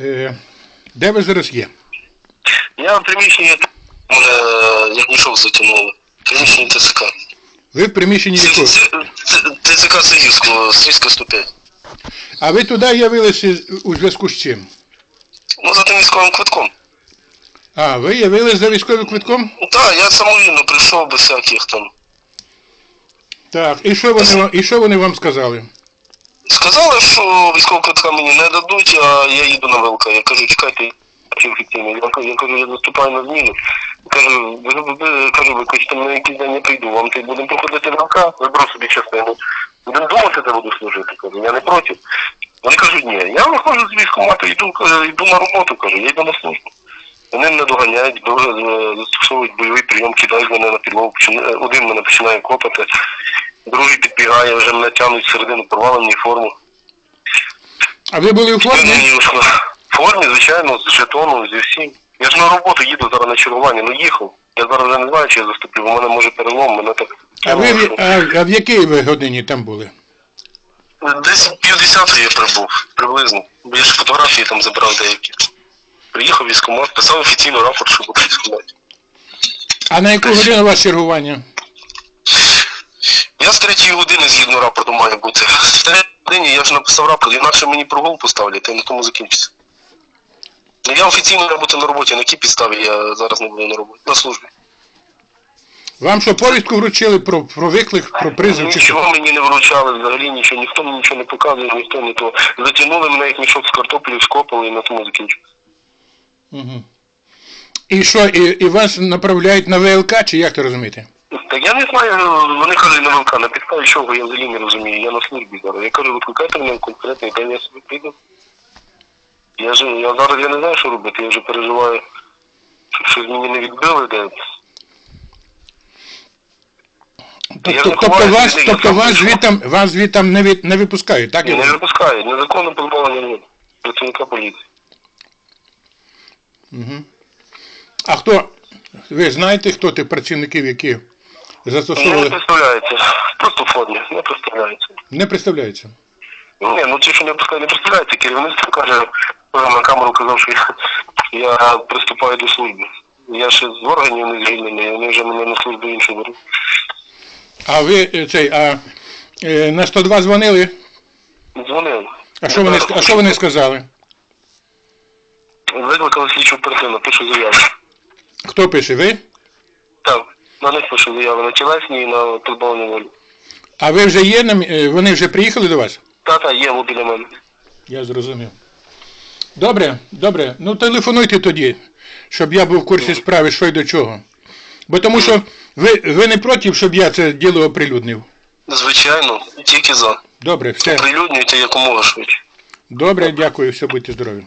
Е, де ви зараз є? Я в приміщенні мене як мішок затягнуло. Приміщення ТЦК. Ви в приміщенні якого? ТЦК Сирійського, Сирійська 105. А ви туди явилися у зв'язку з чим? Ну, за тим військовим квитком. А, ви явились за військовим квитком? Ну, Так, я самовільно прийшов без всяких там. Так, і що вони, вам- і що вони вам сказали? Сказали, що військового квитка мені не дадуть, а я їду на ВЛК. Я кажу, чекайте, офіційно. Я, кажу- я заступаю на зміну. Кажу, ви, кажу, ви хочете на якийсь день я прийду, вам ти будемо проходити ВЛК, виберу собі частину. Будемо думати, де буду служити. Кажу, я не проти. Вони кажуть, ні, я виходжу з військкомату, йду, йду на роботу, кажу, я йду на службу. Вони мене доганяють, до- е, застосовують бойовий прийом, кидають мене на підлогу, один мене починає копати, другий підбігає, вже мене тягнуть всередину порвалені форму. А ви були у формі? В формі, звичайно, з жетоном, зі всім. Я ж на роботу їду зараз на чергування, ну їхав. Я зараз вже не знаю, чи я заступлю, бо в мене може перелом, мене так. А ви в- а, а в якій ви годині там були? Десь півдесятої я прибув, приблизно. Бо я ж фотографії там забрав деякі. Приїхав військкомат, писав офіційно рапорт, що буду в військкоматі. А на яку годину у вас чергування? Я з третьої години згідно рапорту маю бути. В третій годині я ж написав рапорт, інакше мені прогул поставлять, і на тому закінчиться. Ну, Я офіційно маю бути на роботі, на якій підставі я зараз не буду на роботі, на службі. Вам що повістку вручили про, про виклик, про призов чи що? Нічого мені не вручали, взагалі нічого, ніхто мені нічого не показує, ніхто не то. Затягнули мене як мішок з картоплею, скопали і на тому закінчилось. Угу. І що, і, і вас направляють на ВЛК, чи як то розумієте? Так я не знаю, вони кажуть на ВЛК, на підставі чого я взагалі не розумію, я на службі зараз. Я кажу, викликайте мене конкретний день, я собі прийду. Я ж я зараз я не знаю, що робити, я вже переживаю, щоб щось мені не відбили, де. Я Тобто, тобто вас, тобто вас сам звітам, вас звітам не, від, не випускають, так? я Не розумію? випускають, незаконно позбавлення ні. Працівника поліції. Угу. А хто, ви знаєте, хто тих працівників, які Ну, не представляється. Просто в формі, не представляється. Не представляється. Ну, ні, ну ті, що не пускай, не представляється, керівництво каже, на камеру казав, що я, приступаю до служби. Я ще з органів не звільнений, вони вже мене на службу іншу беруть. А ви е, цей, а е, на 102 дзвонили? Дзвонили. А що вони, а що вони сказали? Викликали слідчу оперативно, пишу заяви. Хто пише, ви? На них пишу заяви на тілесні і на позбавлення волі. А ви вже є, на е, вони вже приїхали до вас? Тата є во біля мене. Я зрозумів. Добре, добре. Ну телефонуйте тоді, щоб я був в курсі справи, що й до чого. Бо тому що ви, ви не проти, щоб я це діло оприлюднив. Звичайно, тільки за. Добре, все. Прилюднюйте якомога швидше. Добре, дякую, все будьте здорові.